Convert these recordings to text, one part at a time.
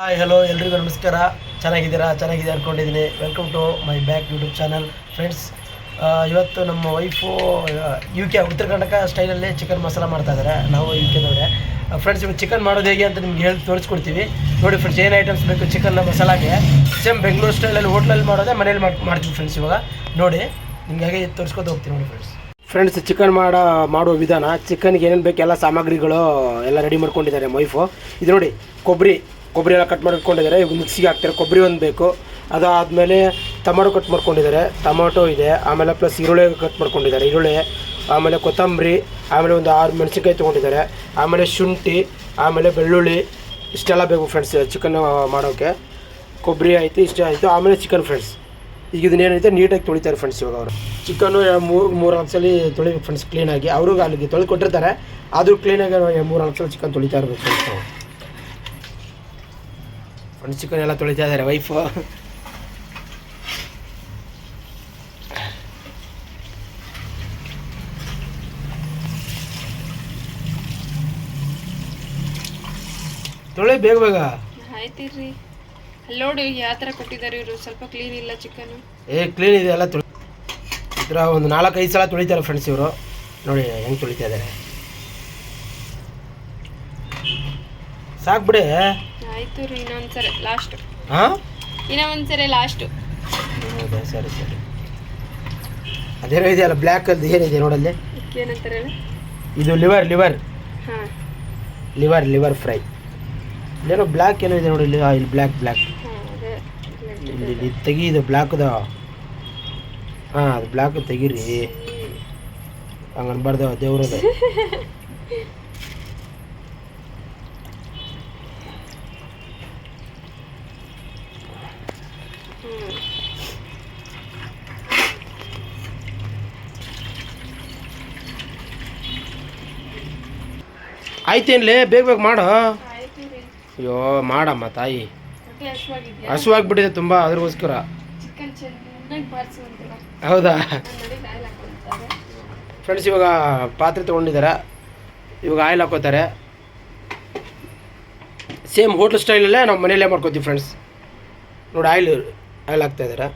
Hi hello ಎಲ್ರಿಗೂ ನಮಸ್ಕಾರ. ಚೆನ್ನಾಗಿದ್ದೀರಾ? ಚೆನ್ನಾಗಿದೆ ಅಂದ್ಕೊಂಡಿದ್ದೀನಿ welcome to my back YouTube channel friends ಇವತ್ತು ನಮ್ಮ ವೈಫು ಯು ಕೆ ಉತ್ತರ ಕರ್ನಾಟಕ ಸ್ಟೈಲಲ್ಲಿ ಚಿಕನ್ ಮಸಾಲ ಮಾಡ್ತಾ ಇದ್ದಾರೆ ನಾವು ಯು ಕೆದವ್ರೆ ಫ್ರೆಂಡ್ಸ್ ಇವಾಗ ಚಿಕನ್ ಮಾಡೋದು ಹೇಗೆ ಅಂತ ನಿಮ್ಗೆ ಹೇಳಿ, ತೋರಿಸ್ಕೊಡ್ತೀವಿ. ನೋಡಿ ಫ್ರೆಂಡ್ಸ್ ಏನು ಐಟಮ್ಸ್ ಬೇಕು ಚಿಕನ್ನ ಮಸಾಲಾಗೆ ಸೇಮ್ ಬೆಂಗಳೂರು ಸ್ಟೈಲಲ್ಲಿ ಹೋಟ್ಲಲ್ಲಿ ಮಾಡೋದೇ, ಮನೇಲಿ ಮಾಡಿ, ಮಾಡ್ತೀವಿ ಫ್ರೆಂಡ್ಸ್ ಇವಾಗ. ನೋಡಿ, ನಿಮ್ಗೆ ಹಾಗೆ ತೋರಿಸ್ಕೊತ ಹೋಗ್ತೀವಿ ನೋಡಿ ಫ್ರೆಂಡ್ಸ್ ಫ್ರೆಂಡ್ಸ್ ಚಿಕನ್ ಮಾಡೋ ಮಾಡೋ ವಿಧಾನ ಚಿಕನ್ಗೆ ಏನೇನು ಬೇಕು ಎಲ್ಲ ಸಾಮಗ್ರಿಗಳು ಎಲ್ಲ ರೆಡಿ ಮಾಡ್ಕೊಂಡಿದ್ದಾರೆ ವೈಫು ಇದು ನೋಡಿ ಕೊಬ್ಬರಿ ಕೊಬ್ಬರಿ ಎಲ್ಲ ಕಟ್ ಮಾಡಿ ಇಟ್ಕೊಂಡಿದ್ದಾರೆ ಇವಾಗ ಮಿಕ್ಸಿಗೆ ಹಾಕ್ತಾರೆ. ಕೊಬ್ಬರಿ ಒಂದು ಬೇಕು. ಅದಾದಮೇಲೆ ಟೊಮೊಟೊ ಕಟ್ ಮಾಡ್ಕೊಂಡಿದ್ದಾರೆ. ಟೊಮೊಟೊ ಇದೆ. ಆಮೇಲೆ ಪ್ಲಸ್ ಈರುಳ್ಳಿ ಕಟ್ ಮಾಡ್ಕೊಂಡಿದ್ದಾರೆ. ಈರುಳ್ಳಿ, ಆಮೇಲೆ ಕೊತ್ತಂಬರಿ, ಆಮೇಲೆ ಒಂದು ಆರು ಮೆಣಸಿನ್ಕಾಯಿ ತೊಗೊಂಡಿದ್ದಾರೆ. ಆಮೇಲೆ ಶುಂಠಿ, ಆಮೇಲೆ ಬೆಳ್ಳುಳ್ಳಿ, ಇಷ್ಟೆಲ್ಲ ಬೇಕು ಫ್ರೆಂಡ್ಸ್ ಚಿಕನ್ ಮಾಡೋಕ್ಕೆ ಕೊಬ್ಬರಿ ಆಯಿತು, ಇಷ್ಟ ಆಯಿತು. ಆಮೇಲೆ ಚಿಕನ್ ಫ್ರೆಂಡ್ಸ್ ಈಗ ಇದನ್ನೇನೈತೆ ನೀಟಾಗಿ ತೊಳಿತಾರೆ ಫ್ರೆಂಡ್ಸ್ ಇವಾಗ ಅವರು. ಚಿಕನ್ನು ಮೂರು ಮೂರು ನಾಲ್ಕು ತೊಳಿಬೇಕು ಫ್ರೆಂಡ್ಸ್ ಕ್ಲೀನಾಗಿ ಅವ್ರಿಗೆ ಅಲ್ಲಿಗೆ ತೊಳೆದು ಕೊಟ್ಟಿರ್ತಾರೆ. ಆದರೂ ಕ್ಲೀನಾಗಿ ಮೂರು ನಾಲ್ಕು ಸಲ ಚಿಕನ್ ತೊಳಿತಾ ಇರಬೇಕು ಫ್ರೆಂಡ್ಸ್ ಫ್ರೆಂಡ್ಸ್ ಚಿಕನ್ ಎಲ್ಲ ತೊಳಿತಾ ಇದ್ದಾರೆ ವೈಫು ತೊಳಿ ಬೇಗ ಬೇಗ. ಆಯ್ತಿರ್ರಿ. ಅಲ್ಲಿ ನೋಡಿ ಯಾವ ಥರ ಕೊಟ್ಟಿದ್ದಾರೆ ಇವರು. ಸ್ವಲ್ಪ ಕ್ಲೀನ್ ಇಲ್ಲ ಚಿಕನ್ ಏ ಕ್ಲೀನ್ ಇದೆ ಎಲ್ಲ ತೊಳಿ ಈ ಥರ ಒಂದು ನಾಲ್ಕೈದು ಸಲ ತೊಳಿತಾರೆ ಫ್ರೆಂಡ್ಸ್ ಇವರು. ನೋಡಿ ಹೆಂಗೆ ತೊಳಿತಾ ಇದ್ದಾರೆ ಸಾಕು ಬಿಡಿ. ಆಯ್ತು ರೀ ಇನ್ನೊಂದ್ಸರಿ ಲಾಸ್ಟ್ ಹಾಂ? ಇನ್ನೂ ಒಂದ್ಸರಿ ಲಾಸ್ಟು ಹೌದಾ? ಸರಿ ಸರಿ. ಅದೇನೋ ಇದೆಯಲ್ಲ ಬ್ಲ್ಯಾಕ್ ಅಲ್ಲಿ ಏನಿದೆ ನೋಡಲ್ಲಿ? ಇದು ಲಿವರ್ ಲಿವರ್ ಹಾಂ. ಲಿವರ್ ಲಿವರ್ ಫ್ರೈ ಇಲ್ಲೇನೋ ಬ್ಲ್ಯಾಕ್ ಏನೋ ಇದೆ ನೋಡಿ ಇಲ್ಲಿ ಆ, ಇಲ್ಲಿ ಬ್ಲ್ಯಾಕ್ ಬ್ಲ್ಯಾಕ್ ಇಲ್ಲಿ ಇಲ್ಲಿ ತೆಗಿ ಇದು ಬ್ಲ್ಯಾಕ್ದ ಹಾಂ ಅದು ಬ್ಲ್ಯಾಕ್ ತೆಗೀರಿ. ಹಂಗೆ ಅನ್ಬಾರ್ದು ದೇವ್ರದು ಹ್ಞೂ ಆಯ್ತೇನ್ಲೇ? ಬೇಗ ಬೇಗ ಮಾಡು. ಅಯ್ಯೋ ಮಾಡಮ್ಮ ತಾಯಿ. ಹಸುವಾಗ್ಬಿಟ್ಟಿದೆ ತುಂಬ ಅದ್ರಗೋಸ್ಕರ. ಹೌದಾ? ಫ್ರೆಂಡ್ಸ್ ಇವಾಗ ಪಾತ್ರೆ ತೊಗೊಂಡಿದ್ದಾರೆ ಇವಾಗ ಆಯಿಲ್ ಹಾಕೋತಾರೆ ಸೇಮ್ ಹೋಟ್ಲ್ ಸ್ಟೈಲಲ್ಲೇ ನಾವು ಮನೆಯಲ್ಲೇ ಮಾಡ್ಕೋತೀವಿ ಫ್ರೆಂಡ್ಸ್. ನೋಡಿ ಆಯಿಲ್ ಆಯಿಲ್ ಹಾಕ್ತಾ ಇದ್ದಾರೆ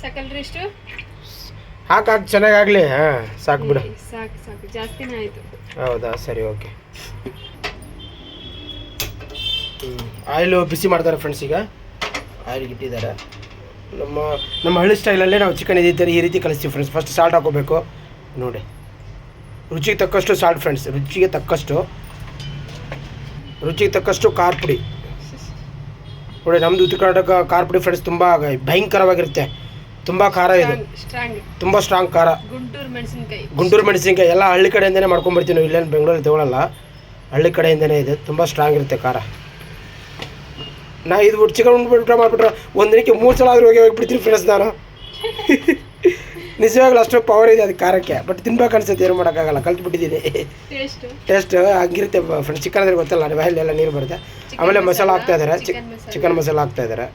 ಸಾಕಲ್ರಿ ಇಷ್ಟು? ಹಾಕಿ ಹಾಕಿ ಚೆನ್ನಾಗಾಗಲಿ ಹಾಂ ಸಾಕು ಬಿಡು. ಸಾಕು ಸಾಕು. ಜಾಸ್ತಿನೇ ಆಯಿತು. ಹೌದಾ? ಸರಿ ಓಕೆ. ಆಯಿಲು ಬಿಸಿ ಮಾಡ್ತಾರೆ ಫ್ರೆಂಡ್ಸ್ ಈಗ. ಆಯಿಲ್ಗೆ ಇಟ್ಟಿದ್ದಾರೆ. ನಮ್ಮ ನಮ್ಮ ಹಳ್ಳಿ ಸ್ಟೈಲಲ್ಲೇ ನಾವು ಚಿಕನ್ ಇದ್ದಿದ್ದರೆ ಈ ರೀತಿ ಕಲಿಸ್ತೀವಿ ಫ್ರೆಂಡ್ಸ್ ಫಸ್ಟ್ ಸಾಲ್ಟ್ ಹಾಕೋಬೇಕು. ನೋಡಿ. ರುಚಿಗೆ ತಕ್ಕಷ್ಟು ಸಾಲ್ಟ್ ಫ್ರೆಂಡ್ಸ್ ರುಚಿಗೆ ತಕ್ಕಷ್ಟು ರುಚಿಗೆ ತಕ್ಕಷ್ಟು ಖಾರ ಪುಡಿ. ನೋಡಿ ನಮ್ಮದು ಉತ್ತರ ಕರ್ನಾಟಕ ಖಾರ ಪುಡಿ ಫ್ರೆಂಡ್ಸ್ ತುಂಬ ಭಯಂಕರವಾಗಿರುತ್ತೆ. ತುಂಬ ಖಾರ ಇದು. ಸ್ಟ್ರಾಂಗ್ ತುಂಬ ಸ್ಟ್ರಾಂಗ್ ಖಾರ. ಗುಂಟೂರು ಮೆಣಸಿನ್ಕಾಯಿ. ಗುಂಟೂರು ಮೆಣಸಿನಕಾಯಿ ಎಲ್ಲ ಹಳ್ಳಿ ಕಡೆಯಿಂದನೇ ಮಾಡ್ಕೊಂಡ್ಬಿಡ್ತೀವಿ ನಾವು. ಇಲ್ಲೇನು ಬೆಂಗಳೂರಲ್ಲಿ ತಗೊಳಲ್ಲ. ಹಳ್ಳಿ ಕಡೆಯಿಂದನೇ ಇದೆ. ತುಂಬ ಸ್ಟ್ರಾಂಗ್ ಇರುತ್ತೆ ಖಾರ. ನಾ ಇದು ಚಿಕನ್ ಉಂಡ್ಬಿಟ್ರೆ ಮಾಡಿಬಿಟ್ರೆ ಒಂದು ದಿನಕ್ಕೆ ಮೂರು ಸಲ ಆದರೂ ಹೋಗಿ ಹೋಗಿಬಿಡ್ತೀನಿ ಫ್ರೆಂಡ್ಸ್ ನಾನು. ನಿಜವಾಗ್ಲೂ ಅಷ್ಟು ಪವರ್ ಇದೆ ಅದು ಖಾರಕ್ಕೆ. ಬಟ್ ತಿನ್ಬೇಕು ಅನ್ಸುತ್ತೆ ಏನು ಮಾಡೋಕ್ಕಾಗಲ್ಲ. ಕಲ್ತು ಬಿಟ್ಟಿದ್ದೀನಿ ಟೇಸ್ಟ್ ಹಂಗಿರುತ್ತೆ ಫ್ರೆಂಡ್ಸ್ ಚಿಕನ್ ಅಂದ್ರೆ ಗೊತ್ತಲ್ಲ ಬಾಯಲ್ಲಿ ಎಲ್ಲ ನೀರು ಬರುತ್ತೆ. ಆಮೇಲೆ ಮಸಾಲ ಹಾಕ್ತಾ ಇದ್ದಾರೆ ಚಿಕನ್ ಮಸಾಲ. ಹಾಕ್ತಾ ಇದ್ದಾರೆ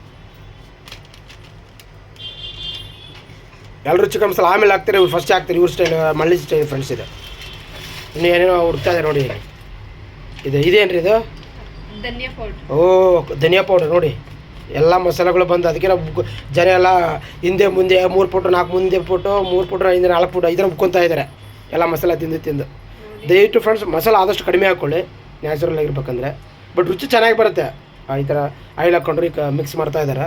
ಎಲ್ಲರೂ ಚಿಕನ್ ಮಸಾಲ ಆಮೇಲೆ ಹಾಕ್ತಾರೆ ಇವ್ರು ಫಸ್ಟ್ ಹಾಕ್ತಾರೆ ಇವ್ರ ಸ್ಟೈಲ್ ಮಳ್ಳಿ ಸ್ಟೈಲ್ ಫ್ರೆಂಡ್ಸ್ ಇದೆ. ಇನ್ನು ಏನೇನೋ ಹುಡ್ತಾ ಇದೆ ನೋಡಿ ಇದು ಇದೇನ್ರಿ ಇದು? ಧನಿಯಾ ಪೌಡರ್ ಓ ಧನಿಯಾ ಪೌಡರ್ ನೋಡಿ. ಎಲ್ಲ ಮಸಾಲೆಗಳು ಬಂದು ಅದಕ್ಕೆ ನಾವು ಜನ ಎಲ್ಲ ಹಿಂದೆ ಮುಂದೆ ಮೂರು ಫೋಟೋ ನಾಲ್ಕು ಮುಂದೆ ಫೋಟೋ ಮೂರು ಫೋಟೋ ಹಿಂದೆ ನಾಲ್ಕು ಫೋಟೋ ಇದನ್ನು ಉಕ್ಕೊತಾ ಮುಕ್ಕೊತಾ ಇದ್ದಾರೆ ಎಲ್ಲ ಮಸಾಲೆ ತಿಂದು ತಿಂದು. ದಯವಿಟ್ಟು ಫ್ರೆಂಡ್ಸ್ ಮಸಾಲೆ ಆದಷ್ಟು ಕಡಿಮೆ ಹಾಕ್ಕೊಳ್ಳಿ ನ್ಯಾಚುರಲ್ ಆಗಿರ್ಬೇಕಂದ್ರೆ. ಬಟ್ ರುಚಿ ಚೆನ್ನಾಗಿ ಬರುತ್ತೆ. ಆ, ಈ ಥರ ಆಯಿಲ್ ಹಾಕ್ಕೊಂಡ್ರೆ ಈಗ ಮಿಕ್ಸ್ ಮಾಡ್ತಾ ಇದ್ದಾರೆ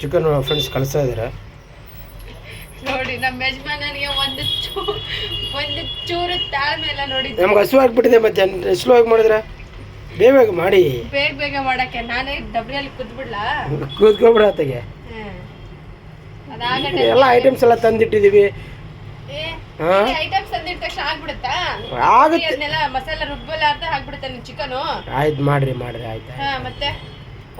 ಚಿಕನ್ ಫ್ರೆಂಡ್ಸ್ ಕಳಿಸ್ತಾ ಇದ್ದೀರಾ ನೋಡಿ ನಮ್ಮ ಯಜಮಾನನಿಗೆ ಒಂದು ಚೂ ಒಂದು ಚೂರು ತಾಳ್ಮೆ ಇಲ್ಲ ನೋಡಿ. ನಮ್ಗೆ ಹಸು ಆಗ್ಬಿಟ್ಟಿದೆ ಮತ್ತೆ ಸ್ಲೋ ಆಗಿ ಮಾಡಿದ್ರೆ? ಬೇಗ ಬೇಗ ಮಾಡಿ. ಬೇಗ ಬೇಗ ಮಾಡಕ್ಕೆ ನಾನೇ ಡಬ್ರಿಯಲ್ಲಿ ಕುದ್ಬಿಡ್ಲಾ? ಕೂತ್ಕೊಬಿಡ ಆತಗೆ. ಎಲ್ಲ ಐಟಮ್ಸ್ ಎಲ್ಲ ತಂದಿಟ್ಟಿದ್ದೀವಿ ಆಗುತ್ತೆ. ಮಸಾಲ ರುಬ್ಬಲಾರ್ದ ಆಗ್ಬಿಡುತ್ತೆ ಹಾಕ್ಬಿಡುತ್ತೆ ನಿನ್ ಚಿಕನು. ಆಯ್ತು ಮಾಡ್ರಿ ಮಾಡ್ರಿ ಆಯ್ತು. ಹಾ ಮತ್ತೆ?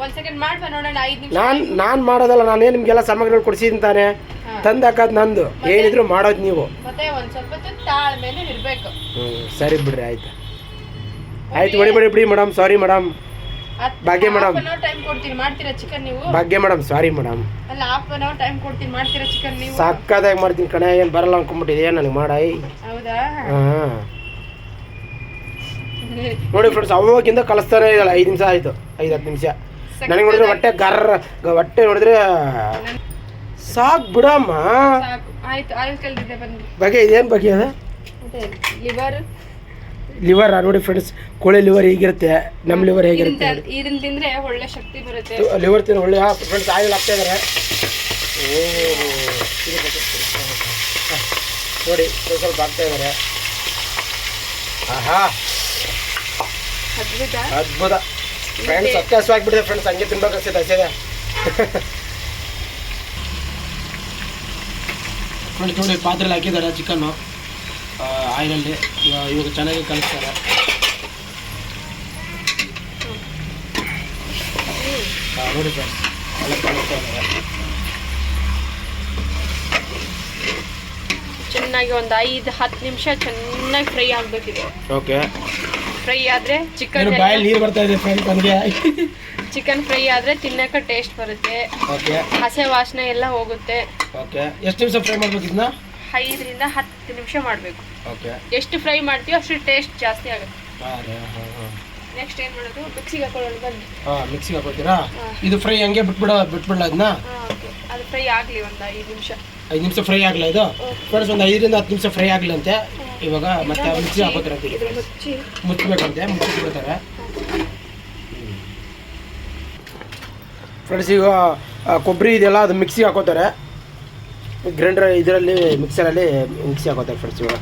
ಒಂದ್ ಸೆಕೆಂಡ್ ಮಾಡ್ಬಾ ನೋಡೋಣ ಐದ್ ನಿಮಿಷ ನಾನು ನಾನು ಮಾಡೋದಲ್ಲ ನಾನೇ ನಿಮಗೆಲ್ಲ ಸಾಮಗ್ರಿಗಳು ಕೊಡಿಸಿದ್ದೀನಿ ತಾನೆ ತಂದು ಹಾಕೋದು ನಂದು. ಏನಿದ್ರು ಮಾಡೋದು ನೀವು. ಮತ್ತೆ ಒಂದ್ ಸ್ವಲ್ಪ ಹೊತ್ತು ತಾಳ್ಮೇಲೆ ಇರ್ಬೇಕು. ಹ್ಞೂ ಸರಿ ಬಿಡ್ರಿ ಆಯ್ತು. ಆಯ್ತು ಬಿಡಿ ಬಿಡಿ ಬಿಡಿ madam sorry madam Bhagya madam time ಕೊಡ್ತೀನಿ. ಮಾಡ್ತೀರಾ ಚಿಕನ್ ನೀವು? ಭಾಗ್ಯ ಮೇಡಮ್ ಸಾರಿ ಮೇಡಮ್ ಅಲ್ಲ ಹಾಫ್ ಅನ್ ಅವರ್ ಟೈಮ್ ಕೊಡ್ತೀನಿ. ಮಾಡ್ತೀರಾ ಚಿಕನ್ ನೀವು? ಸಕ್ಕದಾಗಿ ಮಾಡ್ತೀನಿ ಕಣೆ. ಏನು ಬರಲ್ಲ ಅನ್ಕೊಂಬಿಟ್ಟಿದೆ ನನಗೆ ಮಾಡಾಯಿ? ಹೌದಾ? ಹಾಂ. ನೋಡಿ ಫ್ರೆಂಡ್ಸ್ ಅವಾಗಿಂದ ಕಲಿಸ್ತಾನೆ ಇದಲ್ಲ ಐದು ನಿಮಿಷ ಆಯಿತು. ಐದು ಹತ್ತು ನಿಮಿಷ. ನನಗೆ ನೋಡಿದ್ರೆ ಹೊಟ್ಟೆ ಗರ್ ಹೊಟ್ಟೆ ನೋಡಿದ್ರೆ ಸಾಕು ಬಿಡಮ್ಮ. ಬಗೆ ಇದೇನು ಬಗೆ ಅದ? ಲಿವರ್. ಲಿವರ್? ನೋಡಿ ಫ್ರೆಂಡ್ಸ್ ಕೋಳಿ ಲಿವರ್ ಹೇಗಿರುತ್ತೆ? ನಮ್ಮ ಲಿವರ್ ಹೇಗಿರುತ್ತೆ ಇದನ್ನ ತಿಂದ್ರೆ ಒಳ್ಳೆ ಶಕ್ತಿ ಬರುತ್ತೆ. ಲಿವರ್ ತಿನ್ನ ಒಳ್ಳೆ ಫ್ರೆಂಡ್ಸ್ ಆಯಿಲ್ ಆಗ್ತಾ ಇದಾರೆ. ನೋಡಿ ಸ್ವಲ್ಪ ಆಗ್ತಾ ಇದಾರೆ. ಆಹಾ. ಅದ್ಭುತ. ಅದ್ಭುತ. ಫ್ರೆಂಡ್ಸ್ ಅತ್ತೆ ಹಸುವಾಗ್ಬಿಟ್ಟಿದೆ ಫ್ರೆಂಡ್ಸ್ ಹಂಗೆ ತಿನ್ಬೇಕು ಅನ್ಸುತ್ತೆ ಹಸಿದೆ ಫ್ರೆಂಡ್ಸ್ ನೋಡಿ ಪಾತ್ರೆಲಿ ಹಾಕಿದ್ದಾರೆ ಚಿಕನ್ನು ಆಯಿಲಲ್ಲಿ. ಇವಾಗ ಚೆನ್ನಾಗಿ ಕಲಿಸ್ತಾರೆ. ನೋಡಿ ಫ್ರೆಂಡ್ಸ್ ಎಲ್ಲ ಕಲಿಸ್ತಾ ಇದ್ದಾರೆ. ಚೆನ್ನಾಗಿ ಒಂದು ಐದು ಹತ್ತು ನಿಮಿಷ ಚೆನ್ನಾಗಿ ಫ್ರೈ ಆಗಬೇಕಿದೆ. ಓಕೆ ಫ್ರೈ ಆದ್ರೆ ಚಿಕನ್ ಬಾಯಲ್ಲಿ ನೀರು ಬರ್ತಾ ಇದೆ ಫ್ರೆಂಡ್ಸ್ ನನಗೆ ಚಿಕನ್ ಫ್ರೈ ಆದ್ರೆ ತಿನ್ನಕ ಟೇಸ್ಟ್ ಬರುತ್ತೆ. ಓಕೆ ಹಸೆ ವಾಸನೆ ಎಲ್ಲ ಹೋಗುತ್ತೆ. ಓಕೆ ಎಷ್ಟು ನಿಮಿಷ ಫ್ರೈ ಮಾಡ್ಬೇಕು ಇದನ್ನ ಐದರಿಂದ ಹತ್ತು ನಿಮಿಷ ಮಾಡಬೇಕು. ಓಕೆ ಎಷ್ಟು ಫ್ರೈ ಮಾಡ್ತೀವಿ ಅಷ್ಟು ಟೇಸ್ಟ್ ಜಾಸ್ತಿ ಆಗುತ್ತೆ. ನೆಕ್ಸ್ಟ್ ಏನು ಮಾಡೋದು? ಮಿಕ್ಸಿಗೆ ಹಾಕೊಳ್ಳೋಣ ಬನ್ನಿ. ಹಾಂ ಮಿಕ್ಸಿಗೆ ಹಾಕೋತೀರಾ ಇದು ಫ್ರೈ ಹಂಗೆ ಬಿಟ್ಬಿಡ ಬಿಟ್ಬಿಡಲ್ಲ ಅದನ್ನ ಅದು ಫ್ರೈ ಆಗಲಿ ಒಂದು ಐದು ನಿಮಿಷ. ಐದು ನಿಮಿಷ ಫ್ರೈ ಆಗಲ್ಲ ಇದು? ಫ್ರೆಂಡ್ಸ್ ಒಂದು ಐದರಿಂದ ಹತ್ತು ನಿಮಿಷ ಫ್ರೈ ಆಗಲಂತೆ. ಇವಾಗ ಮತ್ತೆ ಮಿಕ್ಸಿ ಹಾಕೋತಾರೆ ಮುಚ್ಚಬೇಕಂತೆ ಮುಚ್ಚಿಬಿಡ್ತಾರೆ ಫ್ರೆಂಡ್ಸ್ ಈಗ ಕೊಬ್ಬರಿ ಇದೆಯಲ್ಲ ಅದು ಮಿಕ್ಸಿಗೆ ಹಾಕೋತಾರೆ. ಗ್ರೈಂಡರ್ ಇದರಲ್ಲಿ ಮಿಕ್ಸರಲ್ಲಿ ಮಿಕ್ಸಿ ಹಾಕೋತಾರೆ ಫ್ರೆಂಡ್ಸ್ ಇವಾಗ.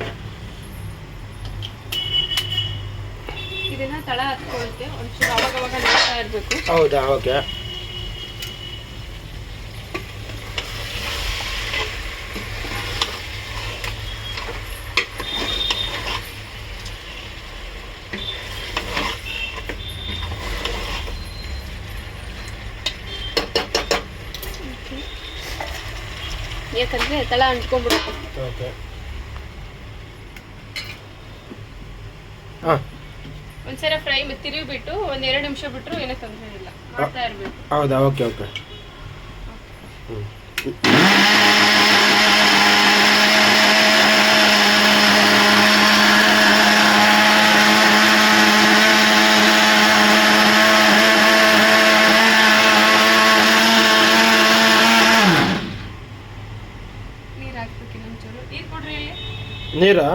ಹೌದಾ ತಳ ಹತ್ಕೊಳ್ಳುತ್ತೆ ಒಂಚೂರು ಅವಾಗ ಅವಾಗ ನೋಡ್ತಾ ಇರಬೇಕು ಹೌದಾ ಓಕೆ ಯಾಕಂದ್ರೆ ತಳ ಅಂಟ್ಕೊಂಡ್ಬಿಡುತ್ತೆ ಓಕೆ. ಹಾಂ. ಒಂದ್ಸಲ ಫ್ರೈ ತಿರುವಿ ಬಿಟ್ಟು ಒಂದ್ ಎರಡು ನಿಮಿಷ ಬಿಟ್ರು ಏನೂ ತೊಂದರೆ ಇಲ್ಲ. ಮಾಡ್ತಾ ಇರಬೇಕು. ಹೌದಾ? Okay okay. ಹ್ಞೂ ನೀರ್ ಹಾಕ್ಬೇಕು ಇನ್ನೊಂಚೂರು ನೀರು? ಕೊಡ್ರಿ ನೀರಾ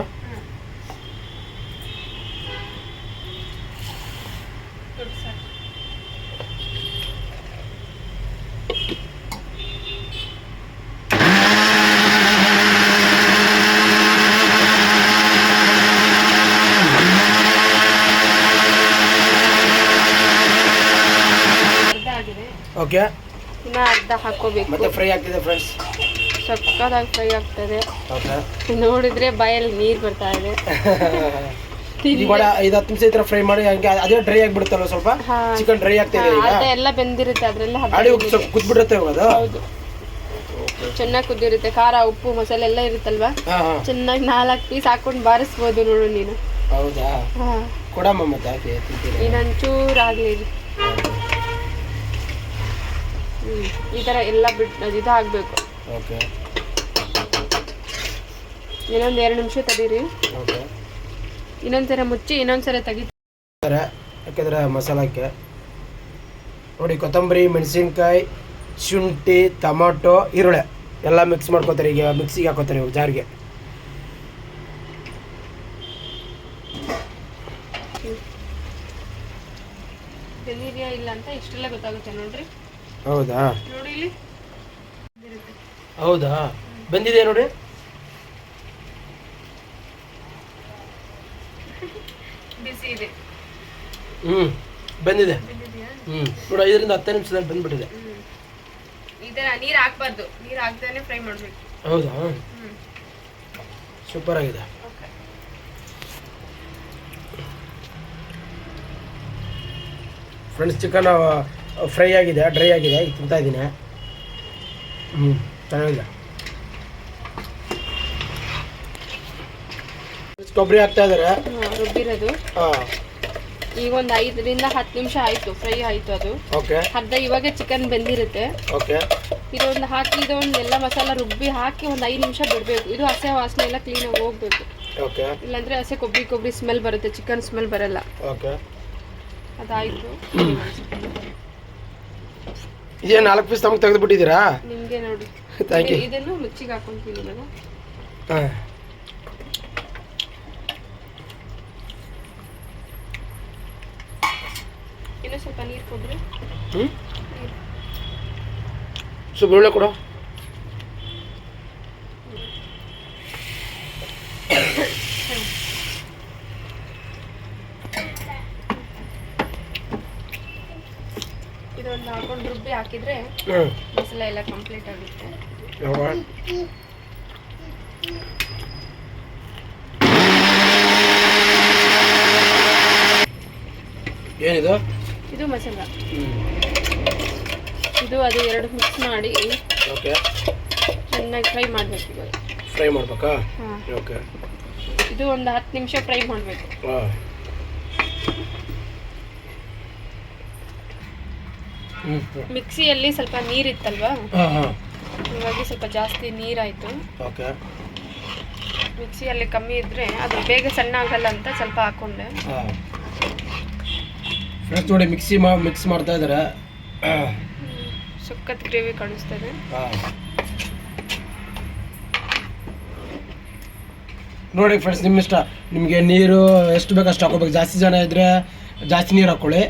ಓಕೆ ಇನ್ನ ಅರ್ಧ ಹಾಕೋಬೇಕು ಮತ್ತೆ ಫ್ರೈ ಆಗ್ತಿದೆ ಫ್ರೆಂಡ್ಸ್ ಸಕ್ಕತ್ತಾಗಿ ಫ್ರೈ ಆಗ್ತದೆ. ನೋಡಿದ್ರೆ ಬಾಯಲ್ಲಿ ನೀರ್ ಬರ್ತಾ ಇದೆ. ಕೂಡ ಐದು ಹತ್ತು ನಿಮಿಷ ಈ ಥರ ಫ್ರೈ ಮಾಡಿ ಹಂಗೆ ಅದೇ ಡ್ರೈ ಆಗಿಬಿಡುತ್ತಲ್ಲ ಸ್ವಲ್ಪ? ಚಿಕನ್ ಡ್ರೈ ಆಗ್ತಿದೆ ಈಗ? ಎಲ್ಲ ಬೆಂದಿರುತ್ತೆ ಅದರಲ್ಲಿ ಆಡಿ ಸ್ವಲ್ಪ ಕುದ್ಬಿಡುತ್ತೆ ಇವಾಗ ಅದು? ಚೆನ್ನಾಗಿ ಕುದ್ದಿರುತ್ತೆ ಖಾರ ಉಪ್ಪು ಮಸಾಲೆ ಎಲ್ಲ ಇರುತ್ತಲ್ವಾ? ಚೆನ್ನಾಗಿ ನಾಲ್ಕು ಪೀಸ್ ಹಾಕೊಂಡು ಬಾರಿಸ್ಬೋದು ನೋಡು ನೀನು. ಹೌದಾ? ಹಾ. ಕೊಡಮ್ಮ ಮತ್ತೆ ಹಾಕಿ ತಿಂತೀನಿ ಇನ್ನೊಂಚೂರು ಆಗಲಿ. ಈ ಥರ ಎಲ್ಲ ಬಿಟ್ಟು ಇದಾಗಬೇಕು. ಇದು ಆಗಬೇಕು ಓಕೆ. ಇನ್ನೊಂದು ಎರಡು ನಿಮಿಷ ತಡೀರಿ. ಓಕೆ. ಇನ್ನೊಂದ್ಸಲ ಮುಚ್ಚಿ ಇನ್ನೊಂದ್ಸಲ ತೆಗಿ ಯಾಕೆಂದರೆ ಮಸಾಲಕ್ಕೆ. ನೋಡಿ ಕೊತ್ತಂಬರಿ ಮೆಣಸಿನ್ಕಾಯಿ ಶುಂಠಿ ಟೊಮಾಟೊ ಈರುಳ್ಳಿ ಎಲ್ಲ ಮಿಕ್ಸ್ ಮಾಡ್ಕೋತಾರೆ. ಈಗ ಮಿಕ್ಸಿಗೆ ಹಾಕೋತಾರೆ ಇವಾಗ ಜಾರಿಗೆ. ಬೆಂದಿದೆಯಾ ಇಲ್ಲ ಅಂತ ಇಷ್ಟೆಲ್ಲ ಗೊತ್ತಾಗುತ್ತೆ ನೋಡ್ರಿ. ಹೌದಾ? ನೋಡಿ ಇಲ್ಲಿ. ಹೌದಾ? ಬಂದಿದೆ ನೋಡಿ. ಬಿಸಿ ಇದೆ. ಹ್ಞೂ ಬಂದಿದೆ. ಹ್ಞೂ ನೋಡಿ ಐದರಿಂದ ಹತ್ತು ನಿಮಿಷದಲ್ಲಿ ಬಂದ್ಬಿಟ್ಟಿದೆ. ಇದನ್ನ ನೀರು ಹಾಕ್ಬಾರ್ದು. ನೀರು ಹಾಕ್ದೇನೆ ಫ್ರೈ ಮಾಡಬೇಕು. ಹೌದಾ? ಸೂಪರ್ ಆಗಿದೆ. ಓಕೆ. ಫ್ರೆಂಡ್ಸ್ ಚಿಕನ್ ಫ್ರೈ ಆಗಿದೆ ಡ್ರೈ ಆಗಿದೆ. ಈಗ ತಿಂತಾ ಇದ್ದೀನಿ. ಹ್ಞೂ ಕೊಬ್ಬರಿ ಹಾಕ್ತಾ ಇದಾರೆ? ರುಬ್ಬಿರೋದು. ಹಾಂ. ಈಗ ಐದರಿಂದ ಹತ್ ನಿಮಿಷ ಆಯ್ತು ಫ್ರೈ ಆಯ್ತು ಅದು. ಅರ್ಧ ಇವಾಗ ಚಿಕನ್ ಬೆಂದಿರುತ್ತೆ. ಓಕೆ ಇದೊಂದು ಹಾಕಿ ಇದೊಂದು ಎಲ್ಲ ಮಸಾಲ ರುಬ್ಬಿ ಹಾಕಿ ಒಂದ್ ಐದು ನಿಮಿಷ ಬಿಡ್ಬೇಕು. ಇದು ಹಸೆ ವಾಸನೆ ಎಲ್ಲ ಕ್ಲೀನಾಗಿ ಹೋಗ್ಬೇಕು. ಇಲ್ಲಾಂದ್ರೆ ಹಸೆ ಕೊಬ್ಬರಿ ಕೊಬ್ಬರಿ ಸ್ಮೆಲ್ ಬರುತ್ತೆ ಚಿಕನ್ ಸ್ಮೆಲ್ ಬರಲ್ಲ. ಅದಾಯ್ತು ಅದಾಯಿತು. ಇದೇ ನಾಲ್ಕು ಪೀಸ್ ತಮಗೆ ಬಿಡ್ತಿದೀರಾ ನಿಮ್ಗೆ ನೋಡಿ. ಥ್ಯಾಂಕ್ ಯು ಇದನ್ನು ಮುಚ್ಚಿಗೆ ಹಾಕೊಂತೀನಿ ನಾನು ಹಾಂ. ಇನ್ನೂ ಸ್ವಲ್ಪ ನೀರು ಕೊಡ್ರಿ. ಹ್ಞೂ ಸ್ವಲ್ಪ ಬೆಳ್ಳೆ ಕೊಡು. ಇದೊಂದು ಹಾಕೊಂಡು ರುಬ್ಬಿ ಹಾಕಿದ್ರೆ ಮಸಾಲೆ ಎಲ್ಲ ಕಂಪ್ಲೀಟ್ ಆಗುತ್ತೆ. ಏನಿದು? ಇದು ಮಸಾಲ. ಇದು ಅದು ಎರಡು ಮಿಕ್ಸ್ ಮಾಡಿ ಓಕೆ. ಚೆನ್ನಾಗಿ ಫ್ರೈ ಮಾಡಬೇಕು ಇವಾಗ. ಫ್ರೈ ಮಾಡ್ಬೇಕಾ? ಹಾಂ. ಓಕೆ. ಇದು ಒಂದು ಹತ್ತು ನಿಮಿಷ ಫ್ರೈ ಮಾಡಬೇಕು. ಹಾಂ. ಮಿಕ್ಸಿಯಲ್ಲಿ ಸ್ವಲ್ಪ ನೀರಿತ್ತಲ್ವಾ? ಹಾಂ ಹಾಂ. ಹಾಗಾಗಿ ಸ್ವಲ್ಪ ಜಾಸ್ತಿ ನೀರಾಯಿತು. ಓಕೆ. ಮಿಕ್ಸಿಯಲ್ಲಿ ಕಮ್ಮಿ ಇದ್ದರೆ ಅದು ಬೇಗ ಸಣ್ಣ ಆಗಲ್ಲ ಅಂತ ಸ್ವಲ್ಪ ಹಾಕ್ಕೊಂಡೆ ಹಾಂ. ಫ್ರೆಂಡ್ಸ್ ನೋಡಿ ಮಿಕ್ಸಿ ಮಾ ಮಿಕ್ಸ್ ಮಾಡ್ತಾ ಇದ್ದಾರೆ. ಸುಕ್ಕತ್ ಗ್ರೇವಿ ಕಾಣಿಸ್ತದೆ ನೋಡಿ ಫ್ರೆಂಡ್ಸ್ ನಿಮ್ಮ ಇಷ್ಟ. ನಿಮಗೆ ನೀರು ಎಷ್ಟು ಬೇಕು ಅಷ್ಟು ಹಾಕೋಬೇಕು ಜಾಸ್ತಿ ಜನ ಇದ್ದರೆ ಜಾಸ್ತಿ ನೀರು ಹಾಕ್ಕೊಳ್ಳಿ.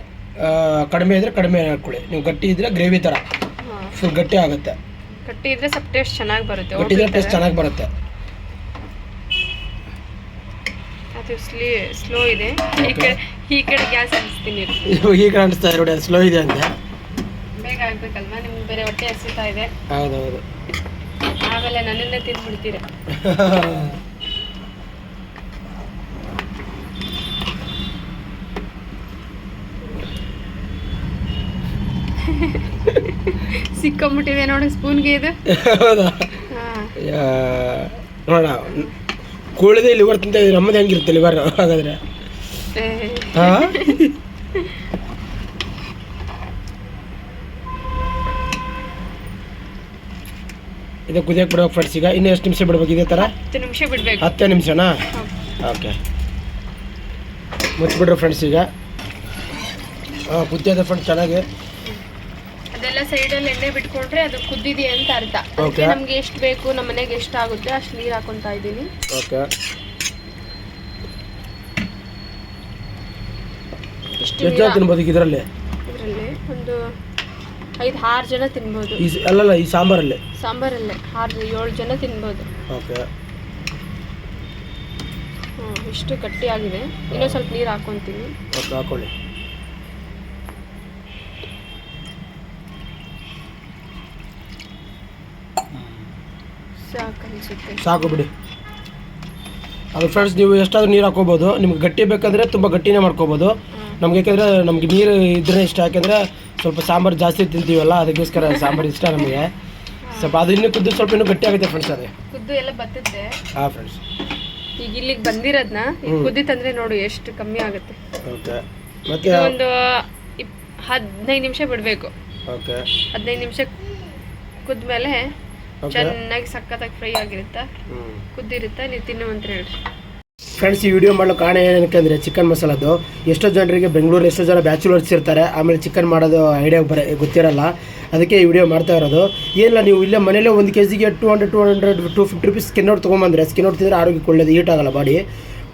ಕಡಿಮೆ ಇದ್ದರೆ ಕಡಿಮೆ ಹಾಕ್ಕೊಳ್ಳಿ. ನೀವು ಗಟ್ಟಿ ಇದ್ದರೆ ಗ್ರೇವಿ ಥರ ಫುಲ್ ಗಟ್ಟಿ ಆಗುತ್ತೆ. ಗಟ್ಟಿ ಇದ್ರೆ ಸ್ವಲ್ಪ ಟೇಸ್ಟ್ ಚೆನ್ನಾಗಿ ಬರುತ್ತೆ ಗಟ್ಟಿ ಇದ್ರೆ ಟೇಸ್ಟ್ ಚೆನ್ನಾಗಿ ಬರುತ್ತೆ. ಅದು ಸ್ಲೀ ಸ್ಲೋ ಇದೆ. ಈ ಕಡೆ ಈ ಕಡೆ ಗ್ಯಾಸ್ ಹಂಚ್ತೀನಿ ಈಗ ಕಾಣಿಸ್ತಾ ಇದೆ ನೋಡಿ ಅದು ಸ್ಲೋ ಇದೆ ಅಂತ. ಬೇಗ ಆಗ್ಬೇಕಲ್ವಾ? ನಿಮ್ಗೆ ಬೇರೆ ಹೊಟ್ಟೆ ಹಸಿತಾ ಇದೆ. ಹೌದೌದು. ಆಮೇಲೆ ನನ್ನನ್ನೇ ತಿಂದ್ಬಿಡ್ತೀರ ಸಿಕ್ಕೊಂಬಿಟ್ಟಿದೆ ನೋಡಿ ಸ್ಪೂನ್ಗೆ ಇದು. ನೋಡ ಕೋಳಿದೆ ಲಿವರ್ ತಿಂತ ನಮ್ಮದು ಹೆಂಗಿರುತ್ತೆ ಲಿವರ್ ಹಾಗಾದ್ರೆ? ಇದು ಕುದಿಯಕ್ಕೆ ಬಿಡೋ ಫ್ರೆಂಡ್ಸ್ ಈಗ ಇನ್ನು ಎಷ್ಟು ನಿಮಿಷ ಬಿಡ್ಬೇಕು ಇದೇ ಥರ? ಹತ್ತು ನಿಮಿಷ ಬಿಡಬೇಕು. ಹತ್ತು ನಿಮಿಷನಾ? ಓಕೆ. ಮುಚ್ಚಿಬಿಡ್ರಿ ಫ್ರೆಂಡ್ಸ್ ಈಗ. ಹಾಂ ಕುದ್ಯದ ಫ್ರೆಂಡ್ಸ್ ಚೆನ್ನಾಗಿ ಅದೆಲ್ಲ ಸೈಡಲ್ಲಿ ಎಣ್ಣೆ ಬಿಟ್ಕೊಂಡ್ರೆ ಅದು ಕುದ್ದಿದೆ ಅಂತ ಅರ್ಥ. ಅದಕ್ಕೆ ನಮ್ಗೆ ಎಷ್ಟು ಬೇಕು ನಮ್ಮ ಮನೆಗೆ ಎಷ್ಟು ಆಗುತ್ತೆ ಅಷ್ಟು ನೀರು ಹಾಕೊಂತ ಇದ್ದೀನಿ. ಓಕೆ ಎಷ್ಟು ಜನ ತಿನ್ಬೋದು ಈಗ ಇದರಲ್ಲಿ? ಇದರಲ್ಲಿ ಒಂದು ಐದು ಆರು ಜನ ತಿನ್ಬೋದು. ಈ ಸ- ಅಲ್ಲಲ್ಲ ಈ ಸಾಂಬಾರಲ್ಲಿ? ಸಾಂಬಾರಲ್ಲೇ ಆರು ಏಳು ಜನ ತಿನ್ಬೋದು. ಓಕೆ ಹ್ಮ್, ಇಷ್ಟು ಗಟ್ಟಿಯಾಗಿದೆ. ಇನ್ನೊಂದು ಸ್ವಲ್ಪ ನೀರು ಹಾಕೊತೀನಿ. ಓಕೆ ಹಾಕೊಳ್ಳಿ ಸಾಕು ಅನಿಸುತ್ತೆ. ಸಾಕು ಬಿಡಿ. ಅದು ಫ್ರೆಂಡ್ಸ್ ನೀವು ಎಷ್ಟಾದರೂ ನೀರು ಹಾಕೋಬೋದು ನಿಮ್ಗೆ ಗಟ್ಟಿ ಬೇಕಂದರೆ ತುಂಬ ಗಟ್ಟಿನೇ ಮಾಡ್ಕೋಬೋದು. ನಮ್ಗೆ ಯಾಕೆಂದರೆ ನಮ್ಗೆ ನೀರು ಇದ್ರೆ ಇಷ್ಟ. ಯಾಕೆಂದರೆ ಸ್ವಲ್ಪ ಸಾಂಬಾರು ಜಾಸ್ತಿ ತಿಂತೀವಲ್ಲ ಅದಕ್ಕೋಸ್ಕರ ಸಾಂಬಾರು ಇಷ್ಟ ನಮಗೆ. ಸ್ವಲ್ಪ ಅದು ಇನ್ನೂ ಕುದ್ದು ಸ್ವಲ್ಪ ಇನ್ನೂ ಗಟ್ಟಿ ಆಗುತ್ತೆ ಫ್ರೆಂಡ್ಸ್ ಅದೇ. ಕುದ್ದು ಎಲ್ಲ ಬತ್ತದೆ ಹಾಂ ಫ್ರೆಂಡ್ಸ್ ಈಗ ಇಲ್ಲಿಗೆ ಬಂದಿರೋದ್ನ ಕುದ್ದಿತ್ತಂದ್ರೆ ನೋಡು ಎಷ್ಟು ಕಮ್ಮಿ ಆಗುತ್ತೆ. ಓಕೆ. ಮತ್ತೆ ಒಂದು ಹದಿನೈದು ನಿಮಿಷ ಬಿಡಬೇಕು. ಓಕೆ. ಹದಿನೈದು ನಿಮಿಷ ಕುದ್ಮೇಲೆ ಚೆನ್ನಾಗಿ ಸಖತ್ತಾಗಿ ಫ್ರೈ ಆಗಿರುತ್ತೆ. ಕುದ್ದಿರುತ್ತೆ ನೀವು ತಿನ್ನುವಂತ ಹೇಳಿ ಫ್ರೆಂಡ್ಸ್ ಈ ವಿಡಿಯೋ ಮಾಡೋ ಕಾರಣ ಏನಕ್ಕೆ ಅಂದರೆ ಚಿಕನ್ ಮಸಾಲದ್ದು ಎಷ್ಟೋ ಜನರಿಗೆ ಬೆಂಗಳೂರು ಎಷ್ಟೋ ಜನ ಬ್ಯಾಚುಲರ್ಸ್ ಇರ್ತಾರೆ. ಆಮೇಲೆ ಚಿಕನ್ ಮಾಡೋದು ಐಡಿಯಾ ಬರ ಗೊತ್ತಿರಲ್ಲ. ಅದಕ್ಕೆ ಈ ವಿಡಿಯೋ ಮಾಡ್ತಾ ಇರೋದು. ಏನಿಲ್ಲ ನೀವು ಇಲ್ಲೇ ಮನೇಲೇ ಒಂದು ಕೆ ಜಿಗೆ two hundred two hundred two fifty rupees skin out ತೊಗೊಂಬಂದ್ರೆ skin out ತಿಂದರೆ ಆರೋಗ್ಯಕ್ಕೆ ಒಳ್ಳೇದು ಹೀಟ್ ಆಗಲ್ಲ ಬಾಡಿ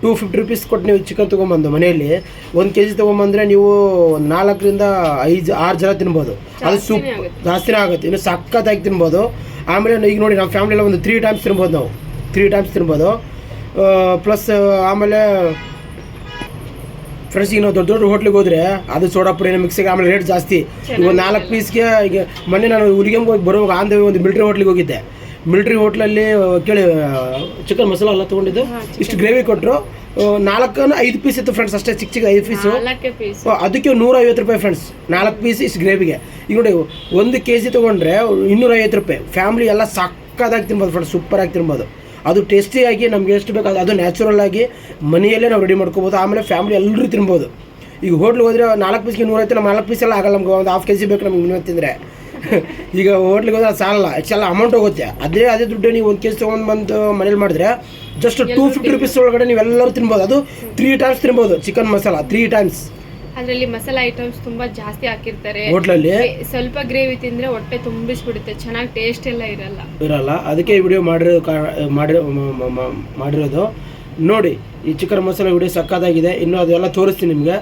ಟೂ ಫಿಫ್ಟಿ ರುಪೀಸ್ ಕೊಟ್ಟು ನೀವು ಚಿಕನ್ ತೊಗೊಂಬಂದು ಮನೆಯಲ್ಲಿ ಒಂದು ಕೆ ಜಿ ತೊಗೊಂಬಂದ್ರೆ ನೀವು ನಾಲ್ಕರಿಂದ ಐದು ಆರು ಜನ ತಿನ್ಬೋದು. ಅದು ಸೂಪ್ ಜಾಸ್ತಿನೇ ಆಗುತ್ತೆ. ಇನ್ನು ಸಖತ್ತಾಗಿ ತಿನ್ಬೋದು. ಆಮೇಲೆ ಈಗ ನೋಡಿ ನಮ್ಮ ಫ್ಯಾಮಿಲಿಯಲ್ಲಿ ಒಂದು ತ್ರೀ ಟೈಮ್ಸ್ ತಿನ್ಬೋದು ನಾವು. ತ್ರೀ ಟೈಮ್ಸ್ ತಿನ್ಬೋದು. ಪ್ಲಸ್ ಆಮೇಲೆ ಫ್ರೆಂಡ್ಸ್ ಈಗ ನಾವು ದೊಡ್ಡ ದೊಡ್ಡ ಹೋಟ್ಲಿಗೆ ಹೋದ್ರೆ ಅದು ಸೋಡಾ ಪುಡಿ ಮಿಕ್ಸಿಗೆ ಆಮೇಲೆ ರೇಟ್ ಜಾಸ್ತಿ. ಈಗ ನಾಲ್ಕು ಪೀಸ್ಗೆ ಈಗ ಮೊನ್ನೆ ನಾನು ಹುಲಿಗೆಂಬ ಹೋಗಿ ಬರುವಾಗ ಆಂಧ ಒಂದು ಮಿಲ್ಟ್ರಿ ಹೋಟ್ಲಿಗೆ ಹೋಗಿದ್ದೆ. ಮಿಲ್ಟ್ರಿ ಹೋಟ್ಲಲ್ಲಿ ಕೇಳಿ ಚಿಕನ್ ಮಸಾಲ ಎಲ್ಲ ತೊಗೊಂಡಿದ್ದು. ಇಷ್ಟು ಗ್ರೇವಿ ಕೊಟ್ಟರು ನಾಲ್ಕನ ಐದು ಪೀಸ್ ಇತ್ತು ಫ್ರೆಂಡ್ಸ್ ಅಷ್ಟೇ ಚಿಕ್ಕ ಚಿಕ್ಕ ಐದು ಪೀಸು ಅದಕ್ಕೆ ನೂರ ಐವತ್ತು ರೂಪಾಯಿ ಫ್ರೆಂಡ್ಸ್ ನಾಲ್ಕು ಪೀಸ್ ಇಷ್ಟು ಗ್ರೇವಿಗೆ. ಈಗ ನೋಡಿ ಒಂದು ಕೆ ಜಿ ತೊಗೊಂಡ್ರೆ ಇನ್ನೂರ ಐವತ್ತು ರೂಪಾಯಿ. ಫ್ಯಾಮಿಲಿ ಎಲ್ಲ ಸಕ್ಕದಾಗಿ ತಿನ್ಬೋದು ಫ್ರೆಂಡ್ಸ್ ಸೂಪರಾಗಿ ತಿನ್ಬೋದು. ಅದು ಟೇಸ್ಟಿಯಾಗಿ ನಮ್ಗೆ ಎಷ್ಟು ಬೇಕು ಅದು- ನ್ಯಾಚುರಲ್ ಆಗಿ ಮನೆಯಲ್ಲೇ ನಾವು ರೆಡಿ ಮಾಡ್ಕೋಬೋದು. ಆಮೇಲೆ ಫ್ಯಾಮಿಲಿ ಎಲ್ಲರೂ ತಿನ್ಬೋದು. ಈಗ ಹೋಟ್ಲಿಗೆ ಹೋದ್ರೆ ನಾಲ್ಕು ಪೀಸ್ಗೆ ನೂರೈತೆ ನಮ್ಮ ನಾಲ್ಕು ಪೀಸ್ ಎಲ್ಲ ಆಗಲ್ಲ ನಮ್ಗೆ. ಒಂದು ಹಾಫ್ ಕೆ ಜಿ ಬೇಕು ನಮ್ಗೆ ಇನ್ನೂ ತಿಂದರೆ. ಈಗ ಹೋಟ್ಲಿಗೆ ಹೋದ್ರೆ ಅದು ಸಾಲಲ್ಲ. ಆ್ಯಕ್ಚುಲಿ ಅಮೌಂಟ್ ಹೋಗುತ್ತೆ. ಅದೇ ಅದೇ ದುಡ್ಡು ನೀವು ಒಂದು ಕೆ ಜಿ ತೊಗೊಂಡು ಬಂದು ಮನೇಲಿ ಮಾಡಿದ್ರೆ ಜಸ್ಟ್ ಟೂ ಫಿಫ್ಟಿ ರುಪೀಸ್ ಒಳಗಡೆ ನೀವೆಲ್ಲರೂ ತಿನ್ಬೋದು. ಅದು ತ್ರೀ ಟೈಮ್ಸ್ ತಿನ್ಬೋದು. ಚಿಕನ್ ಮಸಾಲ ತ್ರೀ ಟೈಮ್ಸ್ ಅದರಲ್ಲಿ ಮಸಾಲ ಐಟಮ್ಸ್ ತುಂಬಾ ಜಾಸ್ತಿ ಹಾಕಿರ್ತಾರೆ. ಹೋಟ್ಲಲ್ಲಿ ಸ್ವಲ್ಪ ಗ್ರೇವಿ ತಿಂದ್ರೆ ಹೊಟ್ಟೆ ತುಂಬಿಸ್ಬಿಡುತ್ತೆ. ಚೆನ್ನಾಗಿ ಟೇಸ್ಟ್ ಎಲ್ಲ ಇರಲ್ಲ. ಇರಲ್ಲ. ಅದಕ್ಕೆ ಈ ವಿಡಿಯೋ ಮಾಡಿರೋ ಮಾಡಿರೋ ಮಾಡಿರೋದು. ನೋಡಿ ಈ ಚಿಕನ್ ಮಸಾಲ ವಿಡಿಯೋ ಸಕ್ಕತ್ತಾಗಿದೆ ಇನ್ನು ಅದೆಲ್ಲ ತೋರಿಸ್ತೀನಿ ನಿಮಗೆ.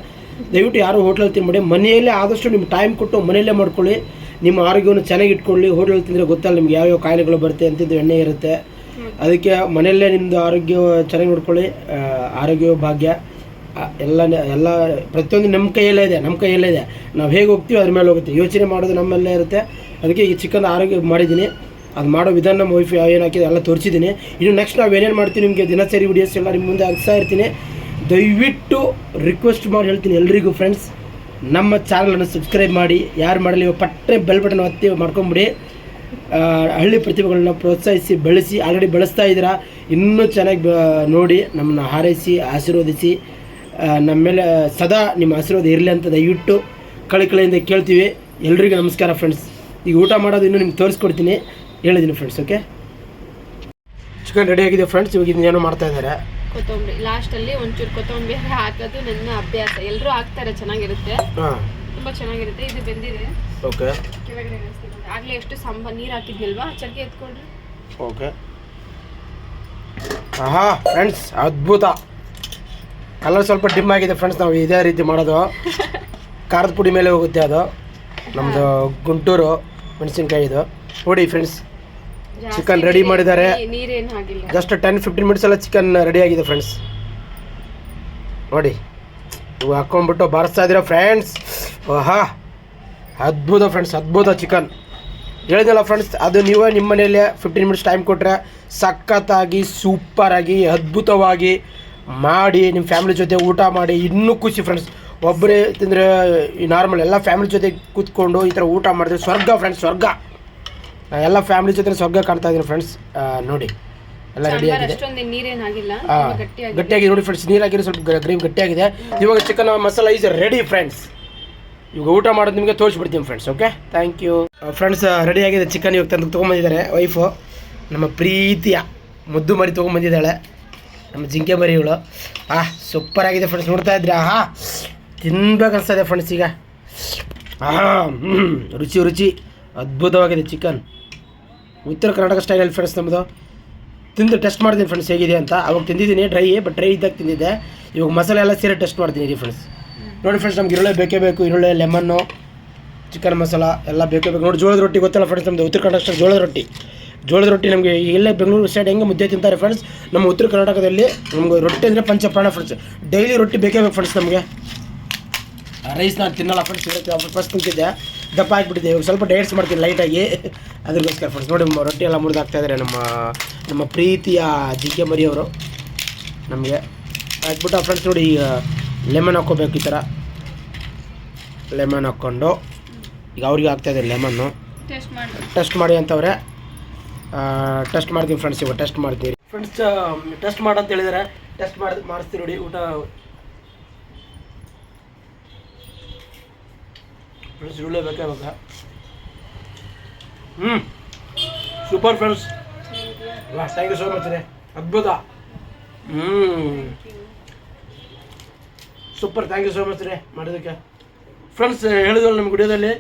ದಯವಿಟ್ಟು ಯಾರು ಹೋಟ್ಲಲ್ಲಿ ತಿನ್ಬೇಡಿ. ಮನೆಯಲ್ಲೇ ಆದಷ್ಟು ನಿಮ್ಗೆ ಟೈಮ್ ಕೊಟ್ಟು ಮನೆಯಲ್ಲೇ ಮಾಡ್ಕೊಳ್ಳಿ. ನಿಮ್ಮ ಆರೋಗ್ಯವನ್ನು ಚೆನ್ನಾಗಿ ಇಟ್ಕೊಳ್ಳಿ ಹೋಟೆಲ್ ತಿಂದರೆ ಗೊತ್ತಲ್ಲ ನಿಮ್ಗೆ ಯಾವ್ಯಾವ ಕಾಯಿಲೆಗಳು ಬರುತ್ತೆ ಅಂತಿದ್ದು ಎಣ್ಣೆ ಇರುತ್ತೆ. ಅದಕ್ಕೆ ಮನೆಯಲ್ಲೇ ನಿಮ್ಮದು ಆರೋಗ್ಯ ಚೆನ್ನಾಗಿ ನೋಡ್ಕೊಳ್ಳಿ ಆರೋಗ್ಯ ಭಾಗ್ಯ. ಎಲ್ಲ ಎಲ್ಲ ಪ್ರತಿಯೊಂದು ನಮ್ಮ ಕೈಯಲ್ಲೇ ಇದೆ ನಮ್ಮ ಕೈಯಲ್ಲೇ ಇದೆ. ನಾವು ಹೇಗೆ ಹೋಗ್ತೀವಿ ಅದ್ರ ಮೇಲೆ ಹೋಗುತ್ತೆ. ಯೋಚನೆ ಮಾಡೋದು ನಮ್ಮಲ್ಲೇ ಇರುತ್ತೆ. ಅದಕ್ಕೆ ಈ ಚಿಕನ್ ಆರೋಗ್ಯ ಮಾಡಿದ್ದೀನಿ. ಅದು ಮಾಡೋ ವಿಧಾನ ನಮ್ಮ ವೈಫ್ ಏನು ಹಾಕಿದೆ ಎಲ್ಲ ತೋರಿಸಿದ್ದೀನಿ. ಇನ್ನು ನೆಕ್ಸ್ಟ್ ನಾವು ಏನೇನು ಮಾಡ್ತೀವಿ ನಿಮಗೆ ದಿನಚರಿ ವಿಡಿಯೋಸ್ ಎಲ್ಲ ನಿಮ್ಮ ಮುಂದೆ ಹಾಕ್ಸ್ತಾ ಇರ್ತೀನಿ. ದಯವಿಟ್ಟು ರಿಕ್ವೆಸ್ಟ್ ಮಾಡಿ ಹೇಳ್ತೀನಿ ಎಲ್ರಿಗೂ ಫ್ರೆಂಡ್ಸ್ ನಮ್ಮ ಚಾನಲನ್ನು ಸಬ್ಸ್ಕ್ರೈಬ್ ಮಾಡಿ, ಯಾರು ಮಾಡಲಿ ಪಟ್ಟೆ ಬೆಲ್ ಬಟನ್ ಒತ್ತಿ ಮಾಡ್ಕೊಂಬಿಡಿ. ಹಳ್ಳಿ ಪ್ರತಿಭೆಗಳನ್ನ ಪ್ರೋತ್ಸಾಹಿಸಿ, ಬೆಳೆಸಿ, ಆಲ್ರೆಡಿ ಬೆಳೆಸ್ತಾ ಇದ್ದೀರಾ, ಇನ್ನೂ ಚೆನ್ನಾಗಿ ನೋಡಿ ನಮ್ಮನ್ನು ಹಾರೈಸಿ, ಆಶೀರ್ವದಿಸಿ ನಮ್ಮ ಮೇಲೆ ಸದಾ ನಿಮ್ಮ ಆಶೀರ್ವಾದ ಇರಲಿ ಅಂತ ದಯವಿಟ್ಟು ಕಳಿಕಳಿಯಿಂದ ಕೇಳ್ತೀವಿ. ಎಲ್ರಿಗೂ ನಮಸ್ಕಾರ ಫ್ರೆಂಡ್ಸ್ ಈಗ ಊಟ ಮಾಡೋದು ಇನ್ನೂ ನಿಮ್ಗೆ ತೋರಿಸ್ಕೊಡ್ತೀನಿ. ಹೇಳಿದ್ದೀನಿ ಫ್ರೆಂಡ್ಸ್ ಓಕೆ ಚಿಕನ್ ರೆಡಿ ಆಗಿದೆ ಫ್ರೆಂಡ್ಸ್ ಇವಾಗ ಇದನ್ನೇನೋ ಮಾಡ್ತಾ ಇದ್ದಾರೆ. ಕೊತ್ತಂಬರಿ. ಲಾಸ್ಟ್ ಅಲ್ಲಿ ಒಂಚೂರು ಕೊತ್ತಂಬರಿ ಹಾಕೋದು ನನ್ನ ಅಭ್ಯಾಸ. ಎಲ್ಲರೂ ಹಾಕ್ತಾರೆ ಚೆನ್ನಾಗಿರುತ್ತೆ. ಹಾಂ. ತುಂಬಾ ಚೆನ್ನಾಗಿರುತ್ತೆ. ಇದು ಬೆಂದಿದೆ. ಓಕೆ ಕೆಳಗಡೆ. ಆಗ್ಲೇ ಎಷ್ಟು ಸಂಬ ನೀರ್ ಹಾಕಿದ್ನಲ್ವಾ ಚಕ್ಕೆ ಎತ್ಕೊಂಡ್ರಿ. ಓಕೆ ಆಹಾ ಫ್ರೆಂಡ್ಸ್ ಅದ್ಭುತ. ಕಲರ್ ಸ್ವಲ್ಪ ಡಿಮ್ ಆಗಿದೆ ಫ್ರೆಂಡ್ಸ್ ನಾವು ಇದೇ ರೀತಿ ಮಾಡೋದು. ಖಾರದ ಪುಡಿ ಮೇಲೆ ಹೋಗುತ್ತೆ ಅದು. ನಮ್ಮದು ಗುಂಟೂರು ಮೆಣಸಿನ್ಕಾಯಿದು ನೋಡಿ ಫ್ರೆಂಡ್ಸ್ ಚಿಕನ್ ರೆಡಿ ಮಾಡಿದ್ದಾರೆ. ನೀರೇನು ಜಸ್ಟ್ ಟೆನ್ ಫಿಫ್ಟೀನ್ ಮಿನಿಟ್ಸ್ ಎಲ್ಲ ಚಿಕನ್ ರೆಡಿ ಆಗಿದೆ ಫ್ರೆಂಡ್ಸ್ ನೋಡಿ ನೀವು ಹಾಕೊಂಡ್ಬಿಟ್ಟು ಬಾರಿಸ್ತಾ ಇದ್ದೀರಾ ಫ್ರೆಂಡ್ಸ್ ಓಹಾ ಅದ್ಭುತ ಫ್ರೆಂಡ್ಸ್ ಅದ್ಭುತ ಚಿಕನ್. ಹೇಳಿದ್ನಲ್ಲ ಫ್ರೆಂಡ್ಸ್ ಅದು ನೀವೇ ನಿಮ್ಮ ಮನೆಯಲ್ಲೇ ಫಿಫ್ಟೀನ್ ಮಿನಿಟ್ಸ್ ಟೈಮ್ ಕೊಟ್ಟರೆ ಸಖತ್ತಾಗಿ ಸೂಪರಾಗಿ ಅದ್ಭುತವಾಗಿ ಮಾಡಿ ನಿಮ್ಮ ಫ್ಯಾಮಿಲಿ ಜೊತೆ ಊಟ ಮಾಡಿ ಇನ್ನೂ ಖುಷಿ ಫ್ರೆಂಡ್ಸ್ ಒಬ್ಬರೇ ತಿಂದರೆ ಈ ನಾರ್ಮಲ್ ಎಲ್ಲ ಫ್ಯಾಮಿಲಿ ಜೊತೆ ಕೂತ್ಕೊಂಡು ಈ ಥರ ಊಟ ಮಾಡಿದ್ರೆ ಸ್ವರ್ಗ ಫ್ರೆಂಡ್ಸ್ ಸ್ವರ್ಗ. ಎಲ್ಲ ಫ್ಯಾಮಿಲಿ ಜೊತೆ ಸ್ವರ್ಗ ಕಾಣ್ತಾ ಇದೀನಿ ಫ್ರೆಂಡ್ಸ್ ನೋಡಿ. ಎಲ್ಲ ರೆಡಿ ಆಗಿದೆ. ಗಟ್ಟಿಯಾಗಿ ಗಟ್ಟಿಯಾಗಿದೆ. ನೋಡಿ ಫ್ರೆಂಡ್ಸ್ ನೀರಾಗಿರೋ ಸ್ವಲ್ಪ ಗ್ರೀಮ್ ಗಟ್ಟಿಯಾಗಿದೆ. ಇವಾಗ chicken masala is ready friends ಇವಾಗ ಊಟ ಮಾಡೋದು ನಿಮಗೆ ತೋರಿಸ್ಬಿಡ್ತೀನಿ friends okay thank you friends ready ಆಗಿದೆ ಚಿಕನ್ ಇವಾಗ ತಂದು ತೊಗೊಂಬಂದಿದ್ದಾರೆ. ವೈಫು ನಮ್ಮ ಪ್ರೀತಿಯ ಮುದ್ದು ಮರಿ ತೊಗೊಂಬಂದಿದ್ದಾಳೆ. ನಮ್ಮ ಜಿಂಕೆ ಮರಿಗಳು ಆ ಸೂಪರ್ ಆಗಿದೆ ಫ್ರೆಂಡ್ಸ್ ನೋಡ್ತಾ ಇದ್ರಿ ಆಹಾ ತಿನ್ಬೇಕು ಇದೆ ಫ್ರೆಂಡ್ಸ್ ಈಗ. ಆಹಾ ರುಚಿ ರುಚಿ. ಅದ್ಭುತವಾಗಿದೆ ಚಿಕನ್ ಉತ್ತರ ಕರ್ನಾಟಕ ಸ್ಟೈಲಲ್ಲಿ ಫ್ರೆಂಡ್ಸ್ ನಮ್ಮದು ತಿಂದು ಟೆಸ್ಟ್ ಮಾಡ್ತೀನಿ ಫ್ರೆಂಡ್ಸ್ ಹೇಗಿದೆ ಅಂತ. ಅವಾಗ ತಿಂದಿದ್ದೀನಿ ಡ್ರೈ ಬಟ್ ಡ್ರೈ ಇದ್ದಾಗ ತಿಂದಿದ್ದೆ. ಇವಾಗ ಮಸಾಲೆ ಎಲ್ಲ ಸೇರಿ ಟೆಸ್ಟ್ ಮಾಡ್ತೀನಿ ಫ್ರೆಂಡ್ಸ್ ನೋಡಿ ಫ್ರೆಂಡ್ಸ್ ನಮ್ಗೆ ಈರುಳ್ಳಿ ಬೇಕೇ ಬೇಕು. ಈರುಳ್ಳಿ ಲೆಮನ್ನು ಚಿಕನ್ ಮಸಾಲ ಎಲ್ಲ ಬೇಕೇ ಬೇಕು. ನೋಡಿ ಜೋಳದ ರೊಟ್ಟಿ ಗೊತ್ತಲ್ಲ ಫ್ರೆಂಡ್ಸ್ ನಮ್ಮದು ಉತ್ತರ ಕರ್ನಾಟಕ ಜೋಳದ ರೊಟ್ಟಿ. ಜೋಳದ ರೊಟ್ಟಿ ನಮಗೆ ಇಲ್ಲೇ ಬೆಂಗಳೂರು ಸೈಡ್ ಹೆಂಗೆ ಮುದ್ದೆ ತಿಂತಾರೆ ಫ್ರೆಂಡ್ಸ್ ನಮ್ಮ ಉತ್ತರ ಕರ್ನಾಟಕದಲ್ಲಿ ನಮ್ಗೆ ರೊಟ್ಟಿ ಅಂದರೆ ಪಂಚಪ್ರಾಣ ಫ್ರೆಂಡ್ಸ್ ಡೈಲಿ ರೊಟ್ಟಿ ಬೇಕೇ ಬೇಕು ಫ್ರೆಂಡ್ಸ್ ನಮಗೆ. ರೈಸ್ ನಾನು ತಿನ್ನಲ್ಲ ಫ್ರೆಂಡ್ಸ್ ಇರುತ್ತೆ ಫಸ್ಟ್ ತಿಂತಿದ್ದೆ. ದಪ್ಪ ಆಗಿಬಿಟ್ಟಿದೆ. ಇವಾಗ ಸ್ವಲ್ಪ ಡೈಟ್ಸ್ ಮಾಡ್ತೀನಿ ಲೈಟಾಗಿ ಅದ್ರಗೋಸ್ಕರ ಫ್ರೆಂಡ್ಸ್ ನೋಡಿ ರೊಟ್ಟಿ ಎಲ್ಲ ಮುರಿದಾಗ್ತಾ ಹಾಕ್ತಾ ಇದ್ದಾರೆ ನಮ್ಮ ನಮ್ಮ ಪ್ರೀತಿಯ ಜಿಂಕೆ ಮರಿಯವರು ನಮಗೆ. ಹಾಕ್ಬಿಟ್ಟು ಫ್ರೆಂಡ್ಸ್ ನೋಡಿ ಈಗ ಲೆಮನ್ ಹಾಕ್ಕೋಬೇಕು ಈ ಥರ ಲೆಮನ್ ಹಾಕ್ಕೊಂಡು. ಈಗ ಅವ್ರಿಗೆ ಆಗ್ತಾಯಿದ್ದಾರೆ ಲೆಮನ್ನು ಮಾಡಿ. ಟೆಸ್ಟ್ ಮಾಡಿ ಅಂತವ್ರೆ. ಟೆಸ್ಟ್ ಮಾಡ್ತೀನಿ ಫ್ರೆಂಡ್ಸ್ ಇವಾಗ ಟೆಸ್ಟ್ ಮಾಡ್ತೀವಿ ಫ್ರೆಂಡ್ಸ್ ಟೆಸ್ಟ್ ಮಾಡಂತ ಹೇಳಿದ್ದಾರೆ ಟೆಸ್ಟ್ ಮಾಡಿ ಮಾಡಿಸ್ತೀವಿ ನೋಡಿ ಊಟ ಫ್ರೆಂಡ್ಸ್, ಈರುಳ್ಳಿ ಬೇಕೇ ಹ್ಞೂ super friends. Thank you so much ರೀ. ಅದ್ಭುತ. ಹ್ಞೂ super thank you so much ರೀ ಮಾಡೋದಕ್ಕೆ ಫ್ರೆಂಡ್ಸ್ ಹೇಳಿದ್ರು ನಮ್ಮ ವಿಡಿಯೋದಲ್ಲಿ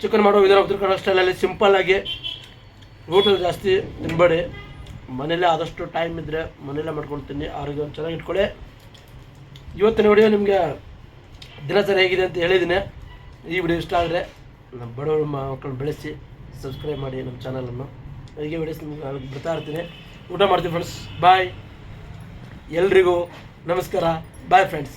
ಚಿಕನ್ ಮಾಡೋ ವಿಧಾನ ಉತ್ತರ ಕನ್ನಡ ಸ್ಟೈಲಲ್ಲಿ ಸಿಂಪಲ್ಲಾಗಿ ಹೋಟೆಲ್ ಜಾಸ್ತಿ ತಿನ್ಬೇಡಿ. ಮನೇಲೇ ಆದಷ್ಟು ಟೈಮ್ ಇದ್ದರೆ ಮನೇಲೇ ಮಾಡ್ಕೊಂಡು ತಿನ್ನಿ, ಆರೋಗ್ಯವನ್ನು ಚೆನ್ನಾಗಿ ಇಟ್ಕೊಳ್ಳಿ. ಇವತ್ತಿನ ವಿಡಿಯೋ ನಿಮಗೆ ದಿನಚರಿ ಹೇಗಿದೆ ಅಂತ ಹೇಳಿದ್ದೀನಿ. ಈ ವಿಡಿಯೋ ಇಷ್ಟ ಆದರೆ ನಮ್ಮ ಬಡವರು ಮಕ್ಕಳನ್ನ ಬೆಳೆಸಿ ಸಬ್ಸ್ಕ್ರೈಬ್ ಮಾಡಿ ನಮ್ಮ ಚಾನಲನ್ನು ಹೀಗೆ ವಿಡಿಯೋಸ್ ನಿಮ್ಗೆ ಬರ್ತಾ ಇರ್ತೀನಿ. ಊಟ ಮಾಡ್ತೀನಿ ಫ್ರೆಂಡ್ಸ್ ಬಾಯ್ ಎಲ್ರಿಗೂ ನಮಸ್ಕಾರ. Bye friends